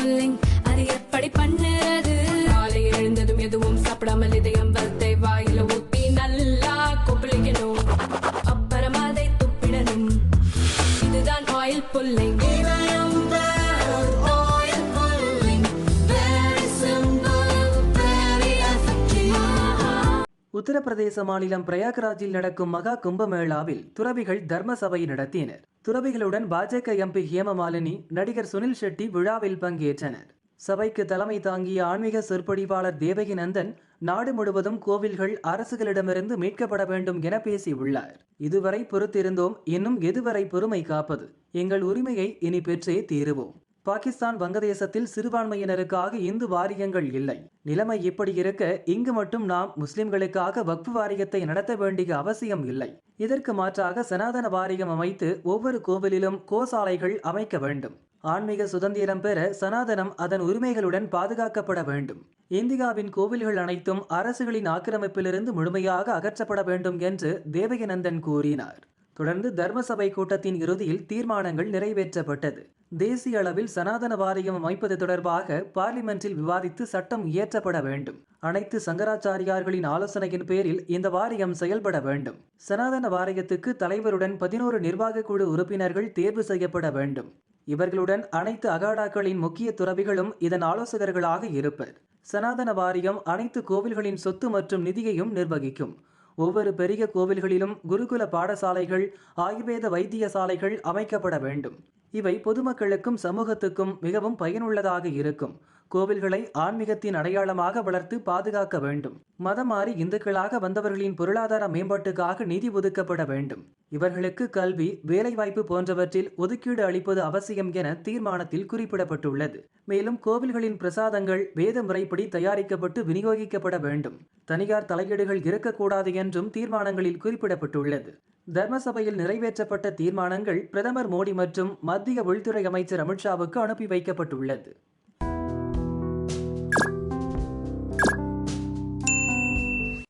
Pulling அது எப்படி பண்ணுறது? காலை எழுந்ததும் எதுவும் சாப்பிடாமல் இதயம் வளத்தை வாயில ஊத்தி நல்லா கொப்பளிக்கணும். அப்புறம் அதை துப்பிடணும். இதுதான் ஆயில் புல்லிங் உத்தரப்பிரதேச மாநிலம் பிரயாக்ராஜில் நடக்கும் மகா கும்பமேளாவில் துறவிகள் தர்ம சபை நடத்தினர். துறவிகளுடன் பாஜக எம்பி ஹேமமாலினி நடிகர் சுனில் ஷெட்டி விழாவில் பங்கேற்றனர். சபைக்கு தலைமை தாங்கிய ஆன்மீக சொற்பொழிவாளர் தேவகி நந்தன் நாடு முழுவதும் கோவில்கள் அரசுகளிடமிருந்து மீட்கப்பட வேண்டும் என பேசியுள்ளார். இதுவரை பொறுத்திருந்தோம் இன்னும் எதுவரை பொறுமை காப்பது? எங்கள் உரிமையை இனி பெற்றே தீருவோம். பாகிஸ்தான் வங்கதேசத்தில் சிறுபான்மையினருக்காக இந்து வாரியங்கள் இல்லை. நிலைமை இப்படி இருக்க இங்கு மட்டும் நாம் முஸ்லிம்களுக்காக வக்ஃபு வாரியத்தை நடத்த வேண்டிய அவசியம் இல்லை. இதற்கு மாற்றாக சனாதன வாரியம் அமைத்து ஒவ்வொரு கோவிலிலும் கோசாலைகள் அமைக்க வேண்டும். ஆன்மீக சுதந்திரம் பெற சனாதனம் அதன் உரிமைகளுடன் பாதுகாக்கப்பட வேண்டும். இந்தியாவின் கோவில்கள் அனைத்தும் அரசுகளின் ஆக்கிரமிப்பிலிருந்து முழுமையாக அகற்றப்பட வேண்டும் என்று தேவகிநந்தன் கூறினார். தொடர்ந்து தர்மசபை கூட்டத்தின் இறுதியில் தீர்மானங்கள் நிறைவேற்றப்பட்டது. தேசிய அளவில் சனாதன வாரியம் அமைப்பது தொடர்பாக பார்லிமெண்டில் விவாதித்து சட்டம் இயற்றப்பட வேண்டும். அனைத்து சங்கராச்சாரியார்களின் ஆலோசனையின் பேரில் இந்த வாரியம் செயல்பட வேண்டும். சனாதன வாரியத்துக்கு தலைவருடன் பதினோரு நிர்வாக குழு உறுப்பினர்கள் தேர்வு செய்யப்பட வேண்டும். இவர்களுடன் அனைத்து அகாடாக்களின் முக்கிய துறவிகளும் இதன் ஆலோசகர்களாக இருப்பர். சனாதன வாரியம் அனைத்து கோவில்களின் சொத்து மற்றும் நிதியையும் நிர்வகிக்கும். ஒவ்வொரு பெரிய கோவில்களிலும் குருகுல பாடசாலைகள் ஆயுர்வேத வைத்தியசாலைகள் அமைக்கப்பட வேண்டும். இவை பொதுமக்களுக்கும் சமூகத்துக்கும் மிகவும் பயனுள்ளதாக இருக்கும். கோவில்களை ஆன்மீகத்தின் அடையாளமாக வளர்த்து பாதுகாக்க வேண்டும். மதம் மாறி இந்துக்களாக வந்தவர்களின் பொருளாதார மேம்பாட்டுக்காக நிதி ஒதுக்கப்பட வேண்டும். இவர்களுக்கு கல்வி வேலைவாய்ப்பு போன்றவற்றில் ஒதுக்கீடு அளிப்பது அவசியம் என தீர்மானத்தில் குறிப்பிடப்பட்டுள்ளது. மேலும் கோவில்களின் பிரசாதங்கள் வேத முறைப்படி தயாரிக்கப்பட்டு விநியோகிக்கப்பட வேண்டும். தனியார் தலையீடுகள் இருக்கக்கூடாது என்றும் தீர்மானங்களில் குறிப்பிடப்பட்டுள்ளது. தர்மசபையில் நிறைவேற்றப்பட்ட தீர்மானங்கள் பிரதமர் மோடி மற்றும் மத்திய உள்துறை அமைச்சர் அமித்ஷாவுக்கு அனுப்பி வைக்கப்பட்டுள்ளது.